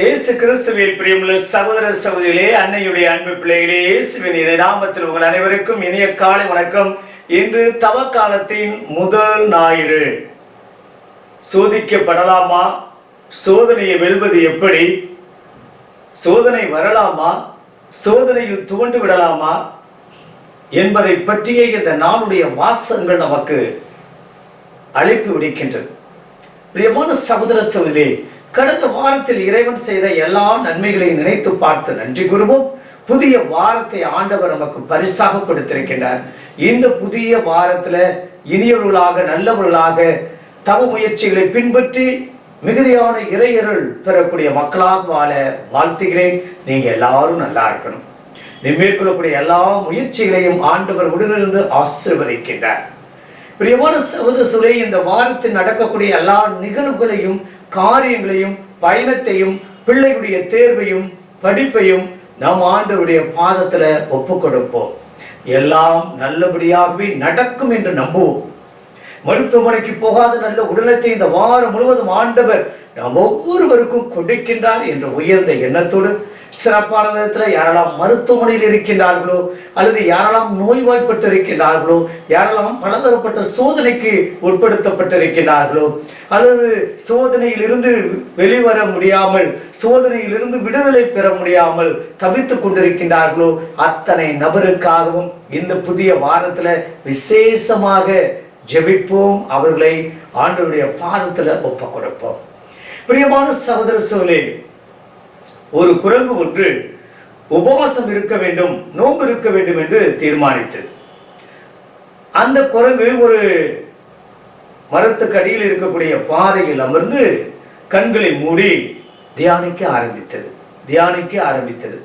இயேசு கிறிஸ்துவில் பிரியமுள்ள சகோதர சகோதரிகளே அன்னையுடைய அன்பு பிள்ளைகளே இயேசுவின் நாமத்தில் உங்கள் அனைவருக்கும் இனிய காலை வணக்கம். இன்று தவக்காலத்தின் முதல் ஞாயிறு. சோதிக்கப்படலாமா? சோதனையை வெல்வது எப்படி? சோதனை வரலாமா? சோதனையில் துவண்டு விடலாமா? என்பதை பற்றிய இந்த நாளுடைய வாசகங்கள் நமக்கு அழைப்பு விடுக்கின்றது. பிரியமான சகோதர சகோதரி கடந்த வாரத்தில் இறைவன் செய்த எல்லா நன்மைகளையும் நினைத்து பார்த்து நன்றி கூறுவோம். புதிய வாரத்தை ஆண்டவர் நமக்கு பரிசாக கொடுத்திருக்கின்றார் இந்த புதிய வாரத்துல இனியவர்களாக நல்லவர்களாக தவ முயற்சிகளை பின்பற்றி மிகுதியான இறையருள் பெறக்கூடிய மக்களாக வாழ வாழ்த்துகிறேன். நீங்க எல்லாரும் நல்லா இருக்கணும். நீ மேற்கொள்ளக்கூடிய எல்லா முயற்சிகளையும் ஆண்டவர் உடனிருந்து ஆசிர்வதிக்கின்றார். பிரியமான சகோதர சுரே இந்த வாரத்தில் நடக்கக்கூடிய எல்லா நிகழ்வுகளையும் காரியங்களையும் பயணத்தையும் பிள்ளையுடைய தேர்வையும் படிப்பையும் நம் ஆண்டவருடைய பாதத்தில் ஒப்பு கொடுப்போம் எல்லாம் நல்லபடியாகவே நடக்கும் என்று நம்புவோம். மருத்துவமனைக்கு போகாத நல்ல உடலத்தை இந்த வாரம் முழுவதும் ஆண்டவர் நாம் ஒவ்வொருவருக்கும் கொடுக்கின்றார் என்ற உயர்ந்த எண்ணத்தோடு சிறப்பான விதத்தில் யாரெல்லாம் மருத்துவமனையில் இருக்கின்றார்களோ அல்லது யாரெல்லாம் நோய்வாய்ப்பட்டு இருக்கின்றார்களோ யாரெல்லாம் பலதரப்பட்ட சோதனைக்கு உட்படுத்தப்பட்டிருக்கின்றார்களோ அல்லது சோதனையிலிருந்து வெளிவர முடியாமல் சோதனையிலிருந்து விடுதலை பெற முடியாமல் தவித்து கொண்டிருக்கின்றார்களோ அத்தனை நபருக்காகவும் இந்த புதிய வாரத்தில் விசேஷமாக ஜெபிப்போம். அவர்களை ஆண்டவருடைய பாதத்தில் ஒப்ப கொடுப்போம் பிரியமான சகோதர சோழே ஒரு குரங்கு ஒன்று உபவாசம் இருக்க வேண்டும் நோன்பு இருக்க வேண்டும் என்று தீர்மானித்தது. அந்த குரங்கு ஒரு மரத்துக்கு அடியில் இருக்கக்கூடிய பாறையில் அமர்ந்து கண்களை மூடி தியானிக்க ஆரம்பித்தது. தியானிக்க ஆரம்பித்தது.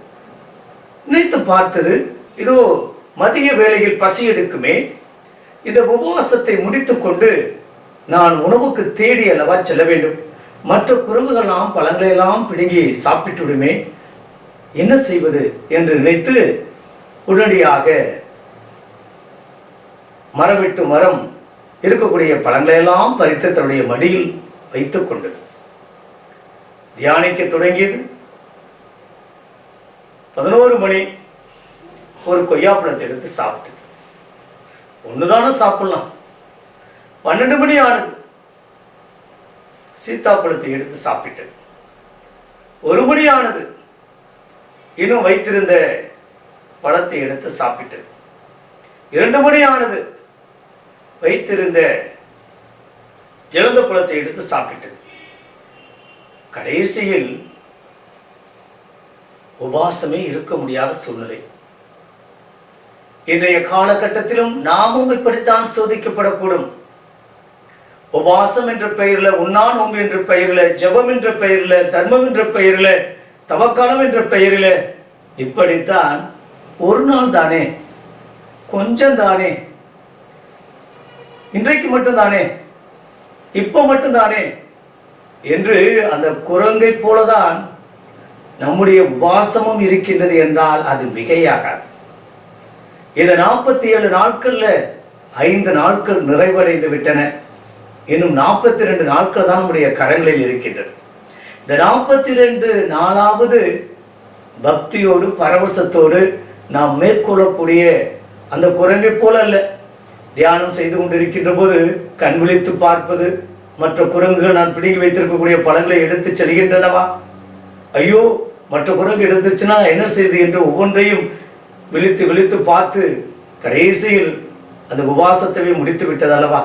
நினைத்து பார்த்தது இதோ மதிய வேளையில் பசி எடுக்குமே இந்த உபவாசத்தை முடித்துக்கொண்டு நான் உணவுக்கு தேடி அல்லவா செல்ல வேண்டும்? மற்ற குரங்குகள்லாம் பழங்களையெல்லாம் பிடுங்கி சாப்பிட்டு விடுமே என்ன செய்வது என்று நினைத்து உடனடியாக மரம் விட்டு மரம் இருக்கக்கூடிய பழங்களையெல்லாம் பறித்து தன்னுடைய மடியில் வைத்துக் கொண்டது. தியானிக்க தொடங்கியது. பதினோரு மணி ஒரு கொய்யாப்பழத்தை எடுத்து சாப்பிட்டது. ஒன்றுதானே சாப்பிடலாம். பன்னெண்டு மணி ஆனது. சீத்தாப்பழத்தை எடுத்து சாப்பிட்டது ஒருபடியானது ஆனது இன்னும் வைத்திருந்த பழத்தை எடுத்து சாப்பிட்டது இரண்டு மணி ஆனது வைத்திருந்த இழந்த பழத்தை எடுத்து சாப்பிட்டது கடைசியில் உபாசமே இருக்க முடியாத சூழ்நிலை. இன்றைய காலகட்டத்திலும் நாமும் இப்படித்தான் சோதிக்கப்படக்கூடும். உபாசம் என்ற பெயரில் உண்ணான் நோம்பு என்ற பெயரில் ஜெபம் என்ற பெயரில் தர்மம் என்ற பெயரில் தவக்காலம் என்ற பெயரில் இப்படித்தான் ஒரு நாள் தானே கொஞ்சம் தானே இன்றைக்கு மட்டும்தானே இப்போ மட்டும்தானே என்று அந்த குரங்கை போலதான் நம்முடைய உபாசமும் இருக்கின்றது என்றால் அது மிகையாகாது. இந்த நாற்பத்தி ஏழு நாட்கள்ல ஐந்து நாட்கள் நிறைவடைந்து விட்டன. இன்னும் நாற்பத்தி ரெண்டு நாட்கள் தான் நம்முடைய கரங்களில் இருக்கின்றது. இந்த நாற்பத்தி ரெண்டு நாளாவது பக்தியோடு பரவசத்தோடு நாம் மேற்கொள்ளக்கூடிய அந்த குரங்கை போல அல்ல. தியானம் செய்து கொண்டிருக்கின்ற போது கண் விழித்து பார்ப்பது மற்ற குரங்குகள் நான் பிடுங்கி வைத்திருக்கக்கூடிய பழங்களை எடுத்து செல்கின்றனவா? ஐயோ மற்ற குரங்கு எடுத்துச்சுன்னா என்ன செய்து என்று ஒவ்வொன்றையும் விழித்து விழித்து பார்த்து கடைசியில் அந்த உபாசத்தவே முடித்து விட்டது அல்லவா?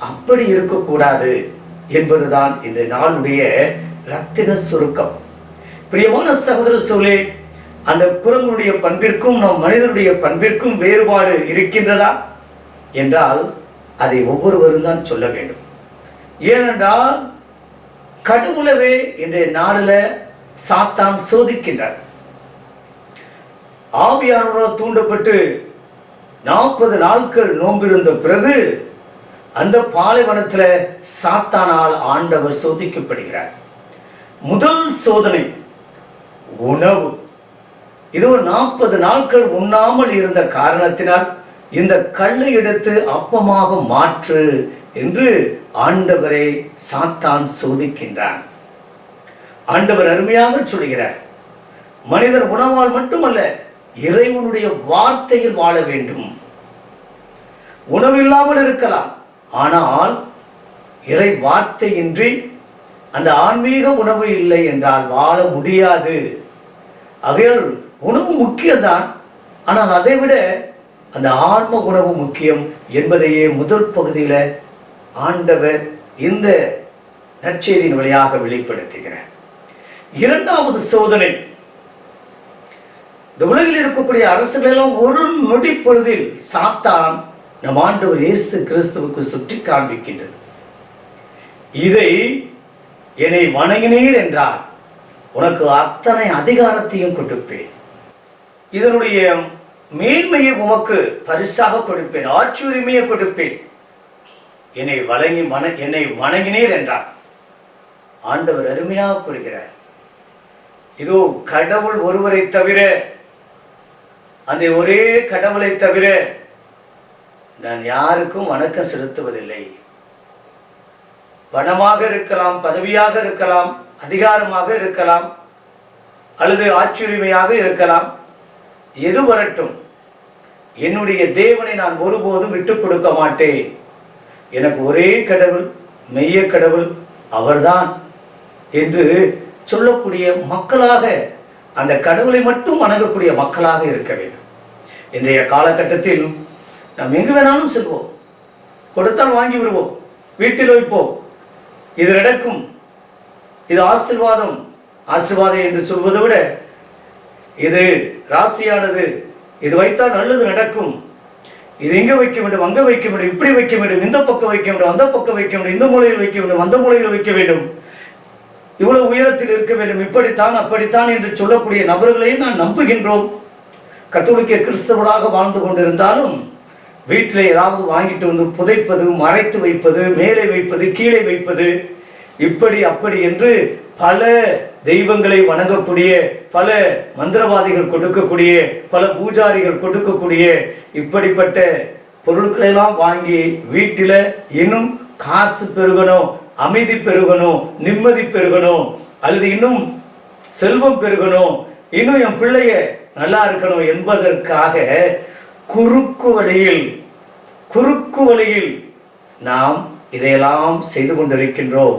அப்படி இருக்கக்கூடாது என்பதுதான் இந்த நாளுடைய ரத்தின சுருக்கம். பிரியமான சகோதர சூழலே அந்த குரங்குடைய பண்பிற்கும் நம் மனிதனுடைய பண்பிற்கும் வேறுபாடு இருக்கின்றதா? என்றால் அதை ஒவ்வொருவரும் தான் சொல்ல வேண்டும். ஏனென்றால் கடவுளவே இன்றைய நாளில் சாத்தான் சோதிக்கின்றார். ஆவியானவரால் தூண்டப்பட்டு நாற்பது நாட்கள் நோம்பிருந்த பிறகு அந்த பாலைவனத்துல சாத்தானால் ஆண்டவர் சோதிக்கப்படுகிறார். முதல் சோதனை உணவு. இது ஒரு நாற்பது நாட்கள் உண்ணாமல் இருந்த காரணத்தினால் இந்த கல்லை எடுத்து அப்பமாக மாற்று என்று ஆண்டவரை சாத்தான் சோதிக்கின்றான். ஆண்டவர் அருமையாக சொல்கிறார் மனிதர் உணவால் மட்டுமல்ல இறைவனுடைய வார்த்தையில் வாழ வேண்டும். உணவில்லாமல் இருக்கலாம் ஆனால் இறை வார்த்தையின்றி அந்த ஆன்மீக உணவு இல்லை என்றால் வாழ முடியாது. அவையால் உணவு முக்கியம்தான். ஆனால் அதை விட அந்த ஆன்ம உணவு முக்கியம் என்பதையே முதல் பகுதியில் ஆண்டவர் இந்த நற்செய்தியின் வழியாக வெளிப்படுத்துகிறார். இரண்டாவது சோதனை. இந்த உலகில் இருக்கக்கூடிய அரசுகளெல்லாம் ஒரு நொடி பொழுதில் சாத்தான் நம் ஆண்டவர் இயேசு கிறிஸ்துவுக்கு சுற்றி காண்பிக்கின்றது. இதை என்னை வணங்கினீர் என்றால் உனக்கு அத்தனை அதிகாரத்தையும் கொடுப்பேன். இதனுடைய மேன்மையை உமக்கு பரிசாக கொடுப்பேன் ஆட்சி உரிமையை கொடுப்பேன். என்னை வணங்கி மன என்னை வணங்கினீர் என்றார். ஆண்டவர் அருமையாக கூறுகிறார். இதோ கடவுள் ஒருவரை தவிர அந்த ஒரே கடவுளை தவிர நான் யாருக்கும் வணக்கம் செலுத்துவதில்லை. பணமாக இருக்கலாம் பதவியாக இருக்கலாம் அதிகாரமாக இருக்கலாம் அல்லது ஆட்சியுரிமையாக இருக்கலாம். எது வரட்டும்? என்னுடைய தேவனை நான் ஒருபோதும் விட்டுக் கொடுக்க மாட்டேன். எனக்கு ஒரே கடவுள் மெய்ய கடவுள் அவர்தான் என்று சொல்லக்கூடிய மக்களாக அந்த கடவுளை மட்டும் வணங்கக்கூடிய மக்களாக இருக்க வேண்டும். இன்றைய காலகட்டத்தில் நாம் எங்கு வேணாலும் செல்வோம். கொடுத்தால் வாங்கி விடுவோம். வீட்டில் வைப்போம். இது நடக்கும். இது ஆசிர்வாதம். ஆசிர்வாதம் என்று சொல்வதை விட இது ராசியானது. இது வைத்தால் நல்லது நடக்கும். இது எங்கே வைக்க வேண்டும்? அங்கே வைக்க வேண்டும். இப்படி வைக்க வேண்டும். இந்த பக்கம் வைக்க வேண்டும். அந்த பக்கம் வைக்க வேண்டும். இந்த மூலையில் வைக்க வேண்டும். அந்த மூலையில் வைக்க வேண்டும். இவ்வளவு உயரத்தில் இருக்க வேண்டும். இப்படித்தான் அப்படித்தான் என்று சொல்லக்கூடிய நபர்களையும் நான் நம்புகின்றோம். கத்தோலிக்க கிறிஸ்தவராக வாழ்ந்து கொண்டிருந்தாலும் வீட்டில் ஏதாவது வாங்கிட்டு வந்து புதைப்பது மறைத்து வைப்பது மேலே வைப்பது கீழே வைப்பது இப்படி அப்படி என்று பல தெய்வங்களை வணங்கக்கூடிய பல மந்திரவாதிகள் கொடுக்கக்கூடிய பல பூஜாரிகள் கொடுக்கக்கூடிய இப்படிப்பட்ட பொருட்களெல்லாம் வாங்கி வீட்டில் இன்னும் காசு பெருகணும் அமைதி பெருகணும் நிம்மதி பெருகணும் அல்லது இன்னும் செல்வம் பெருகணும் இன்னும் என் பிள்ளைய நல்லா இருக்கணும் என்பதற்காக குறுக்கு வழியில் குறுக்கு வழியில் நாம் இதையெல்லாம் செய்து கொண்டிருக்கின்றோம்.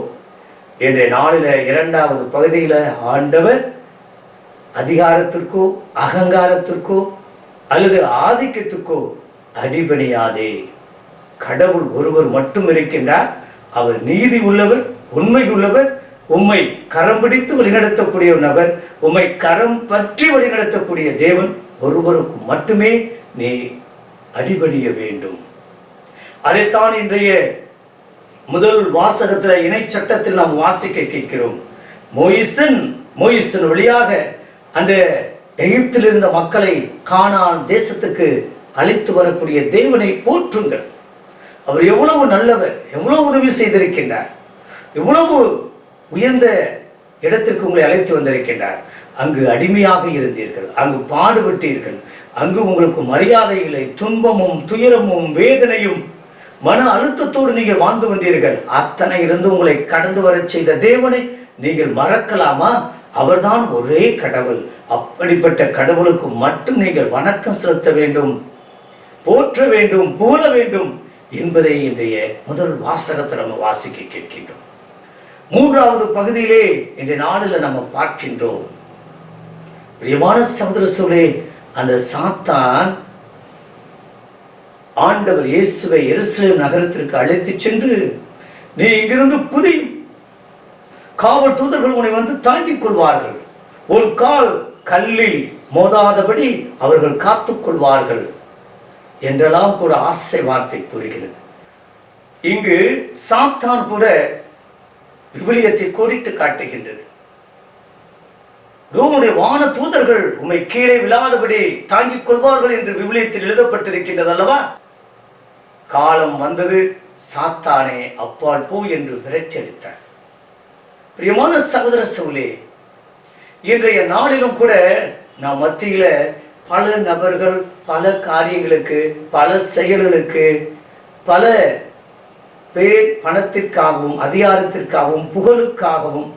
இன்றைய நாளில இரண்டாவது பகுதியில் ஆண்டவர் அதிகாரத்திற்கோ அகங்காரத்திற்கோ அல்லது ஆதிக்கத்துக்கோ அடிபணியாதே. கடவுள் ஒருவர் மட்டும் இருக்கின்றார். அவர் நீதி உள்ளவர் உண்மை உள்ளவர் உம்மை கரம் பிடித்து வழிநடத்தக்கூடிய ஒரு நபர் உம்மை கரம் பற்றி வழிநடத்தக்கூடிய தேவன் ஒருவருக்கு மட்டுமே நீ அடிபணிய வேண்டும். அதைத்தான் இன்றைய முதல் வாசகத்துல இணை சட்டத்தில் நாம் வாசிக்க கேட்கிறோம். மொயிசன் மொயிசன் வழியாக அந்த எகிப்தில் இருந்த மக்களை காணான் தேசத்துக்கு அழைத்து வரக்கூடிய தேவனை போற்றுங்கள். அவர் எவ்வளவு நல்லவர் எவ்வளவு உதவி செய்திருக்கின்றார். எவ்வளவு உயர்ந்த இடத்திற்கு உங்களை அழைத்து வந்திருக்கின்றார். அங்கு அடிமையாக இருந்தீர்கள் அங்கு பாடுபட்டீர்கள். அங்கு உங்களுக்கு மரியாதை இல்லை. துன்பமும் துயரமும் வேதனையும் மன அழுத்தத்தோடு நீங்கள் வாழ்ந்து வந்தீர்கள். அத்தனை இருந்து உங்களை கடந்து வரச் செய்த தேவனை நீங்கள் மறக்கலாமா? அவர்தான் ஒரே கடவுள். அப்படிப்பட்ட கடவுளுக்கு மட்டும் நீங்கள் வணக்கம் செலுத்த வேண்டும் போற்ற வேண்டும் புகழ வேண்டும் என்பதை இன்றைய முதல் வாசகத்தை நம்ம வாசிக்க கேட்கின்றோம். மூன்றாவது பகுதியிலே இன்றைய நாளில் நம்ம பார்க்கின்றோம். பிரியமான சகோதர அந்த சாத்தான் ஆண்டவர் இயேசுவை எருசலேம் நகரத்திற்கு அழைத்துச் சென்று நீ இங்கிருந்து புதி காவல் தூதர்கள் உன்னை வந்து தாங்கிக் கொள்வார்கள். ஒரு கால் கல்லில் மோதாதபடி அவர்கள் காத்துக் கொள்வார்கள் என்றெல்லாம் கூட ஆசை வார்த்தை கூறுகிறது. இங்கு சாத்தான் கூட விவிலியத்தை கோடிட்டு காட்டுகின்றது. உம்முடைய வான தூதர்கள் உண்மை கீழே விழாதபடி தாங்கிக் கொள்வார்கள் என்று விவிலியத்தில் எழுதப்பட்டிருக்கின்றது அல்லவா? காலம் வந்தது சாத்தானே அப்பால் போ என்று விரட்டியடித்தார் பிரியமான சகோதர சவுலே இன்றைய நாளிலும் கூட நாம் மத்தியில பல நபர்கள் பல காரியங்களுக்கு பல செயல்களுக்கு பல பேர் பணத்திற்காகவும் அதிகாரத்திற்காகவும் புகழுக்காகவும்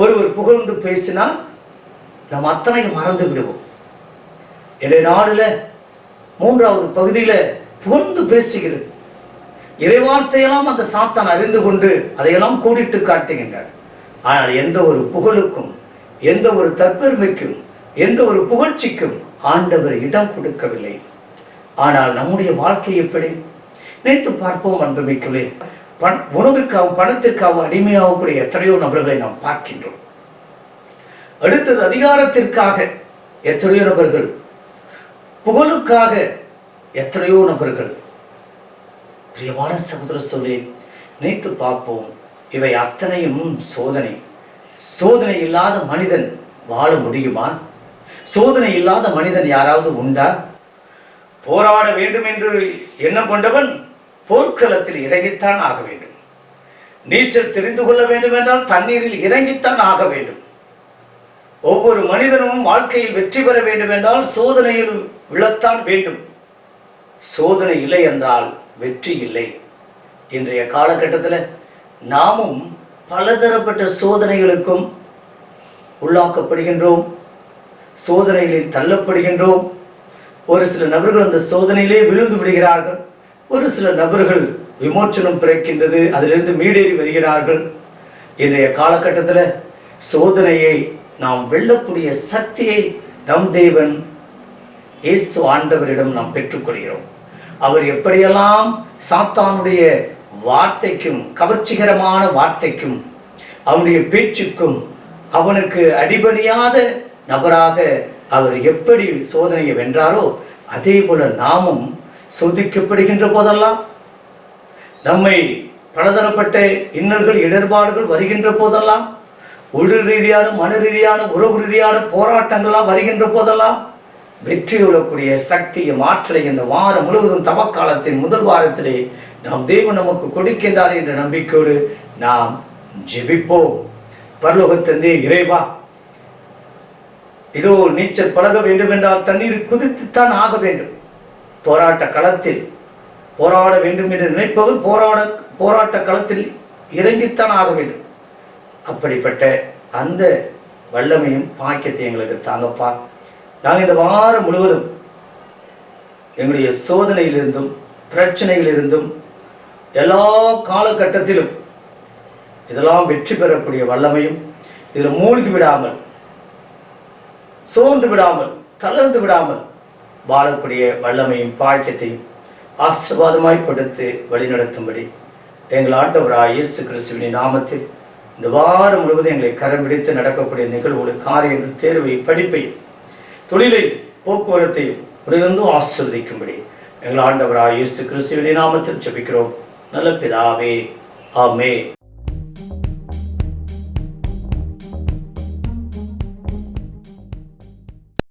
ஒருவர் புகழ்ந்து பேசினால் நாம் அத்தனையும் மறந்து விடுவோம். என்னுடைய நாடுல மூன்றாவது பகுதியில புகழ்ந்து பேசுகிறது. இறைவார்த்தையெல்லாம் அந்த சாத்தான் அறிந்து கொண்டு அதையெல்லாம் கூடிட்டு காட்டுகின்றார். ஆனால் எந்த ஒரு புகழுக்கும் எந்த ஒரு தற்பெருமைக்கும் எந்த ஒரு புகழ்ச்சிக்கும் ஆண்டவர் இடம் கொடுக்கவில்லை. ஆனால் நம்முடைய வாழ்க்கை எப்படி? நினைத்து பார்ப்போம் அன்புமிக்கவே பண உணவிற்காகவும் பணத்திற்காகவும் அடிமையாகக்கூடிய எத்தனையோ நபர்களை நாம் பார்க்கின்றோம். அடுத்தது அதிகாரத்திற்காக எத்தனையோ நபர்கள் புகழுக்காக எத்தனையோ நபர்கள். பிரியமான சகோதர சொல்லி நினைத்து பார்ப்போம் இவை அத்தனையும் சோதனை. சோதனை இல்லாத மனிதன் வாழ முடியுமா? சோதனை இல்லாத மனிதன் யாராவது உண்டா? போராட வேண்டும் என்று எண்ணம் கொண்டவன் போர்க்களத்தில் இறங்கித்தான் ஆக வேண்டும். நீச்சல் தெரிந்து கொள்ள வேண்டும் என்றால் தண்ணீரில் இறங்கித்தான் ஆக வேண்டும். ஒவ்வொரு மனிதனும் வாழ்க்கையில் வெற்றி பெற வேண்டும் என்றால் சோதனையில் விழத்தான் வேண்டும். சோதனை இல்லை என்றால் வெற்றி இல்லை. இன்றைய காலகட்டத்தில் நாமும் பலதரப்பட்ட சோதனைகளுக்கும் உள்ளாக்கப்படுகின்றோம். சோதனைகளில் தள்ளப்படுகின்றோம். ஒரு சில நபர்கள் அந்த சோதனையிலே விழுந்து விடுகிறார்கள். ஒரு சில நபர்கள் விமோச்சனம் பிறக்கின்றது அதிலிருந்து மீடேறி வருகிறார்கள். இன்றைய காலகட்டத்தில் சோதனையை நாம் வெல்லக்கூடிய சக்தியை நம் தேவன் இயேசு ஆண்டவரிடம் நாம் பெற்றுக்கொள்கிறோம். அவர் எப்படியெல்லாம் சாத்தானுடைய வார்த்தைக்கும் கவர்ச்சிகரமான வார்த்தைக்கும் அவனுடைய பேச்சுக்கும் அவனுக்கு அடிபணியாத நபராக அவர் எப்படி சோதனையை வென்றாரோ அதே போல நாமும் சோதிக்கப்படுகின்ற போதெல்லாம் நம்மை பலதரப்பட்ட இன்னல்கள் இடர்பாடுகள் வருகின்ற போதெல்லாம் உடல் ரீதியான மன ரீதியான உறவு ரீதியான போராட்டங்கள்லாம் வருகின்ற போதெல்லாம் வெற்றி கொள்ளக்கூடிய சக்தியும் ஆற்றலை இந்த வாரம் முழுவதும் தவக்காலத்தின் முதல் வாரத்திலே நாம் தெய்வம் நமக்கு கொடுக்கின்றார் என்ற நம்பிக்கையோடு நாம் ஜெபிப்போம். பரலோகத்தந்தே இறைவா இதோ நீச்சல் பழக வேண்டும் என்றால் தண்ணீர் குதித்துத்தான் ஆக வேண்டும். போராட்ட களத்தில் போராட வேண்டும் என்று நினைப்பவர் போராட போராட்ட களத்தில் இறங்கித்தான் ஆக வேண்டும். அப்படிப்பட்ட அந்த வல்லமையும் பாக்கியத்தை எங்களுக்கு தாங்கப்பா. நாங்கள் இந்த வாரம் முழுவதும் எங்களுடைய சோதனையிலிருந்தும் பிரச்சனையிலிருந்தும் எல்லா காலகட்டத்திலும் இதெல்லாம் வெற்றி பெறக்கூடிய வல்லமையும் இதில் மூழ்கி விடாமல் சோர்ந்து விடாமல் தளர்ந்து விடாமல் வாழக்கூடிய வல்லமையும் பாக்கியத்தையும் ஆசீர்வாதமாய் கொடுத்து வழிநடத்தும்படி எங்கள் ஆண்டவராய் இயேசு கிறிஸ்துவின் நாமத்தில் இந்த வாரம் முழுவதும் எங்களை கரம் பிடித்து நடக்கக்கூடிய நிகழ்வுகள் காரியங்கள் தேர்வை படிப்பை தொழிலை போக்குவரத்தையும் உடனிருந்தும் ஆசிர்வதிக்கும்படி எங்கள் ஆண்டவராய் இயேசு கிறிஸ்துவின் நாமத்தில் ஜெபிக்கிறோம். நல்ல பிதாவே ஆமே